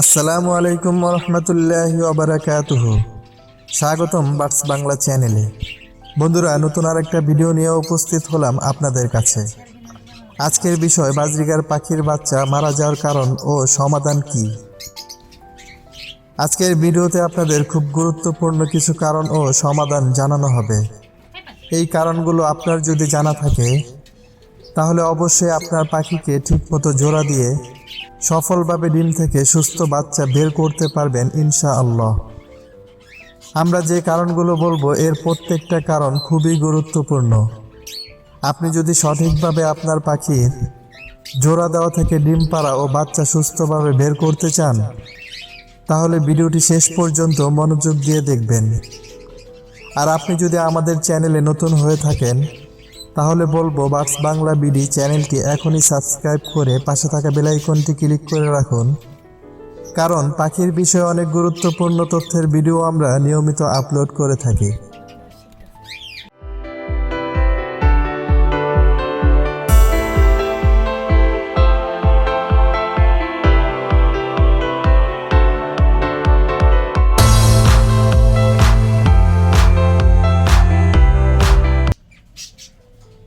আসসালামু আলাইকুম রহমতুল্লাহি ওবরাকাতুহ। স্বাগতম বার্ডস বাংলা চ্যানেলে। বন্ধুরা, নতুন আর একটা ভিডিও নিয়ে উপস্থিত হলাম আপনাদের কাছে। আজকের বিষয়, বাজরিগার পাখির বাচ্চা মারা যাওয়ার কারণ ও সমাধান কি? আজকের ভিডিওতে আপনাদের খুব গুরুত্বপূর্ণ কিছু কারণ ও সমাধান জানানো হবে। এই কারণগুলো আপনার যদি জানা থাকে, তাহলে অবশ্যই আপনার পাখিকে ঠিকমতো জোড়া দিয়ে সফলভাবে ডিম থেকে সুস্থ বাচ্চা বের করতে পারবেন ইনশা আল্লাহ আমরা যে কারণগুলো বলব, এর প্রত্যেকটা কারণ খুবই গুরুত্বপূর্ণ। আপনি যদি সঠিকভাবে আপনার পাখির জোড়া দেওয়া থেকে ডিম পাড়া ও বাচ্চা সুস্থভাবে বের করতে চান, তাহলে ভিডিওটি শেষ পর্যন্ত মনোযোগ দিয়ে দেখবেন। আর আপনি যদি আমাদের চ্যানেলে নতুন হয়ে থাকেন তাহলে বলব, বাক্স বাংলা বিডি চ্যানেলটি এখনই সাবস্ক্রাইব করে পাশে থাকা বেলাইকনটি ক্লিক করে রাখুন। কারণ পাখির বিষয়ে অনেক গুরুত্বপূর্ণ তথ্যের ভিডিও আমরা নিয়মিত আপলোড করে থাকি।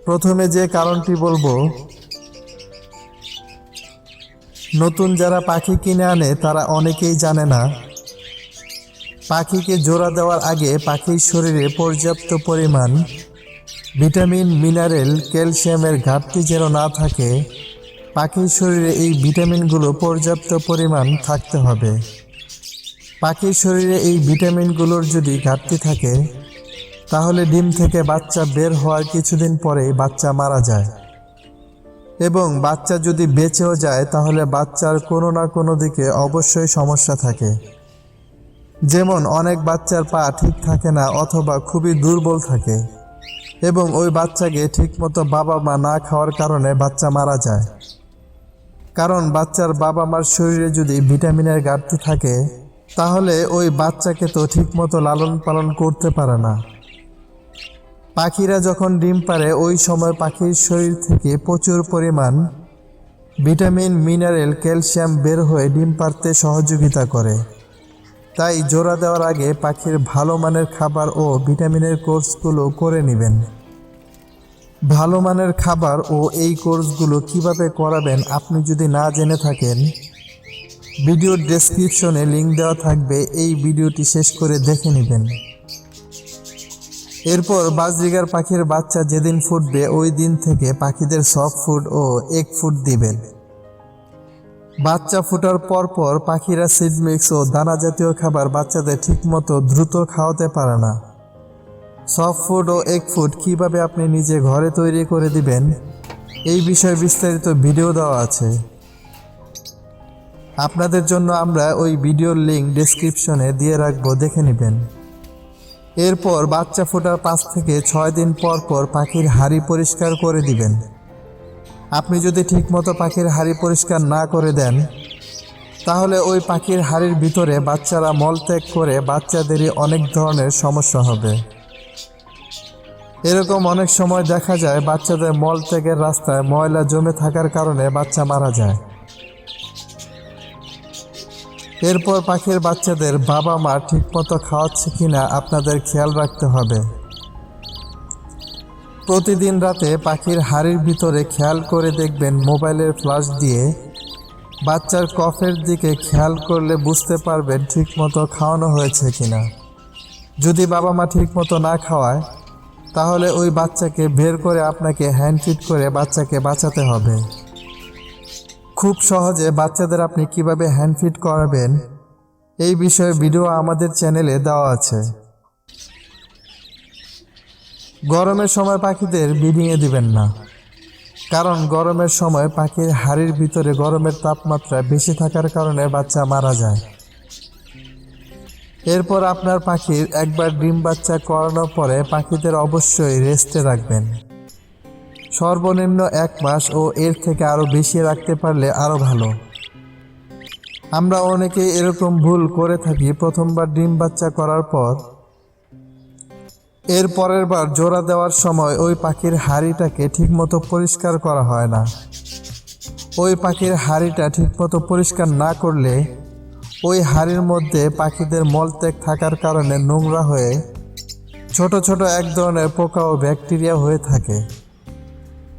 প্রথমে যে কারণটি বলব, নতুন যারা পাখি কিনে আনে, তারা অনেকেই জানে না। পাখিকে জোড়া দেওয়ার আগে পাখির শরীরে পর্যাপ্ত পরিমাণ ভিটামিন, মিনারেল, ক্যালসিয়ামের ঘাটতি যেন না থাকে, পাখির শরীরে এই ভিটামিনগুলো পর্যাপ্ত পরিমাণ থাকতে হবে। পাখির শরীরে এই ভিটামিনগুলোর যদি ঘাটতি থাকে তাহলে ডিম থেকে বাচ্চা বের হওয়ার কিছুদিন পরেই বাচ্চা মারা যায়। এবং বাচ্চা যদি বেঁচেও যায়, তাহলে বাচ্চার কোনো না কোনো দিকে অবশ্যই সমস্যা থাকে। যেমন অনেক বাচ্চার পা ঠিক থাকে না অথবা খুবই দুর্বল থাকে। এবং ওই বাচ্চাকে ঠিকমতো বাবা মা না খাওয়ার কারণে বাচ্চা মারা যায়। কারণ বাচ্চার বাবা মার শরীরে যদি ভিটামিনের ঘাটতি থাকে, তাহলে ওই বাচ্চাকে তো ঠিকমতো লালন পালন করতে পারে না। পাখিরা যখন ডিম পারে ওই সময় পাখির শরীর থেকে প্রচুর পরিমাণ ভিটামিন, মিনারেল, ক্যালসিয়াম বের হয়ে ডিম পারতে সহযোগিতা করে। তাই জোড়া দেওয়ার আগে পাখির ভালো মানের খাবার ও ভিটামিনের কোর্সগুলো করে নেবেন। ভালো মানের খাবার ও এই কোর্সগুলো কীভাবে করাবেন আপনি যদি না জেনে থাকেন, ভিডিওর ডেসক্রিপশনে লিংক দেওয়া থাকবে। এই ভিডিওটি শেষ করে দেখে নেবেন। এরপর বাজরিগার পাখির বাচ্চা যেদিন ফুটবে, ওই দিন থেকে পাখিদের সফট ফুড ও এক ফুড দিবেন। বাচ্চা ফোটার পর পর পাখিরা সিড মিক্স ও দানা জাতীয় খাবার বাচ্চাদের ঠিকমতো দ্রুত খাওয়াতে পারে না। সফট ফুড ও এগ ফুড কীভাবে আপনি নিজে ঘরে তৈরি করে দিবেন, এই বিষয়ে বিস্তারিত ভিডিও দেওয়া আছে। আপনাদের জন্য আমরা ওই ভিডিওর লিঙ্ক ডেসক্রিপশনে দিয়ে রাখব, দেখে নেবেন। এরপর বাচ্চা ফোটার পাঁচ থেকে ছয় দিন পর পর পাখির হাড়ি পরিষ্কার করে দিবেন। আপনি যদি ঠিকমতো পাখির হাড়ি পরিষ্কার না করে দেন, তাহলে ওই পাখির হাড়ির ভিতরে বাচ্চারা মলত্যাগ করে বাচ্চাদেরই অনেক ধরনের সমস্যা হবে। এরকম অনেক সময় দেখা যায় বাচ্চাদের মলত্যাগের রাস্তায় ময়লা জমে থাকার কারণে বাচ্চা মারা যায়। এরপর পাখির বাচ্চাদের বাবা মা ঠিকমতো খাওয়াচ্ছে কিনা আপনাদের খেয়াল রাখতে হবে। প্রতিদিন রাতে পাখির হাড়ির ভিতরে খেয়াল করে দেখবেন মোবাইলের ফ্লাশ দিয়ে বাচ্চার কফের দিকে খেয়াল করলে বুঝতে পারবেন ঠিকমতো খাওয়ানো হয়েছে কিনা। যদি বাবা মা ঠিকমতো না খাওয়ায়, তাহলে ওই বাচ্চাকে বের করে আপনাকে হ্যান্ড ফিট করে বাচ্চাকে বাঁচাতে হবে। খুব সহজে বাচ্চাদের আপনি কীভাবে হ্যান্ড ফিট করাবেন এই বিষয়ে ভিডিও আমাদের চ্যানেলে দেওয়া আছে। গরমের সময় পাখিদের বিডিংয়ে দিবেন না। কারণ গরমের সময় পাখির হাড়ির ভিতরে গরমের তাপমাত্রা বেশি থাকার কারণে বাচ্চা মারা যায়। এরপর আপনার পাখির একবার ডিম বাচ্চা করানোর পরে পাখিদের অবশ্যই রেস্টে রাখবেন। সর্বনিম্ন এক মাস ও এর থেকে আরও বেশি রাখতে পারলে আরও ভালো। আমরা অনেকে এরকম ভুল করে থাকি প্রথমবার ডিম বাচ্চা করার পর। এর পরের বার জোড়া দেওয়ার সময় ওই পাখির হাড়িটাকে ঠিকমতো পরিষ্কার করা হয় না। ওই পাখির হাড়িটা ঠিকমতো পরিষ্কার না করলে ওই হাড়ির মধ্যে পাখিদের মলত্যাগ থাকার কারণে নোংরা হয়ে ছোট ছোট এক ধরনের পোকা ও ব্যাকটেরিয়া হয়ে থাকে।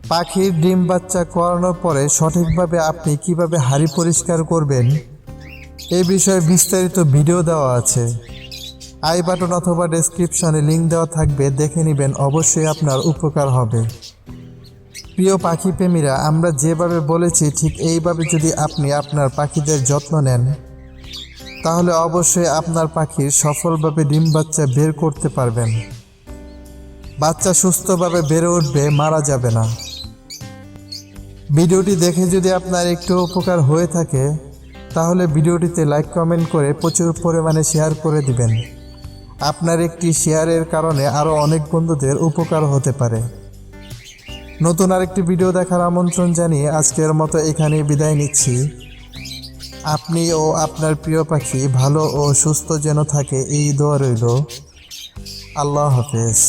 পাখির ডিম বাচ্চা করানোর পরে সঠিকভাবে আপনি কীভাবে হাড়ি পরিষ্কার করবেন, এ বিষয়ে বিস্তারিত ভিডিও দেওয়া আছে। আই বাটন অথবা ডেসক্রিপশনে লিঙ্ক দেওয়া থাকবে, দেখে নেবেন, অবশ্যই আপনার উপকার হবে। প্রিয় পাখি প্রেমীরা, আমরা যেভাবে বলেছি, ঠিক এইভাবে যদি আপনি আপনার পাখিদের যত্ন নেন, তাহলে অবশ্যই আপনার পাখির সফলভাবে ডিম বাচ্চা বের করতে পারবেন। বাচ্চা সুস্থভাবে বেড়ে উঠবে, মারা যাবে না। ভিডিওটি দেখে যদি আপনার একটু উপকার হয়ে থাকে, তাহলে ভিডিওটিতে লাইক কমেন্ট করে প্রচুর পরিমাণে শেয়ার করে দিবেন। আপনার একটি শেয়ারের কারণে আরও অনেক বন্ধুদের উপকার হতে পারে। নতুন আরেকটি ভিডিও দেখার আমন্ত্রণ জানিয়ে আজকের মতো এখানেই বিদায় নিচ্ছি। আপনি ও আপনার প্রিয় পাখি ভালো ও সুস্থ যেন থাকে, এই দোয়া রইল। আল্লাহ হাফেজ।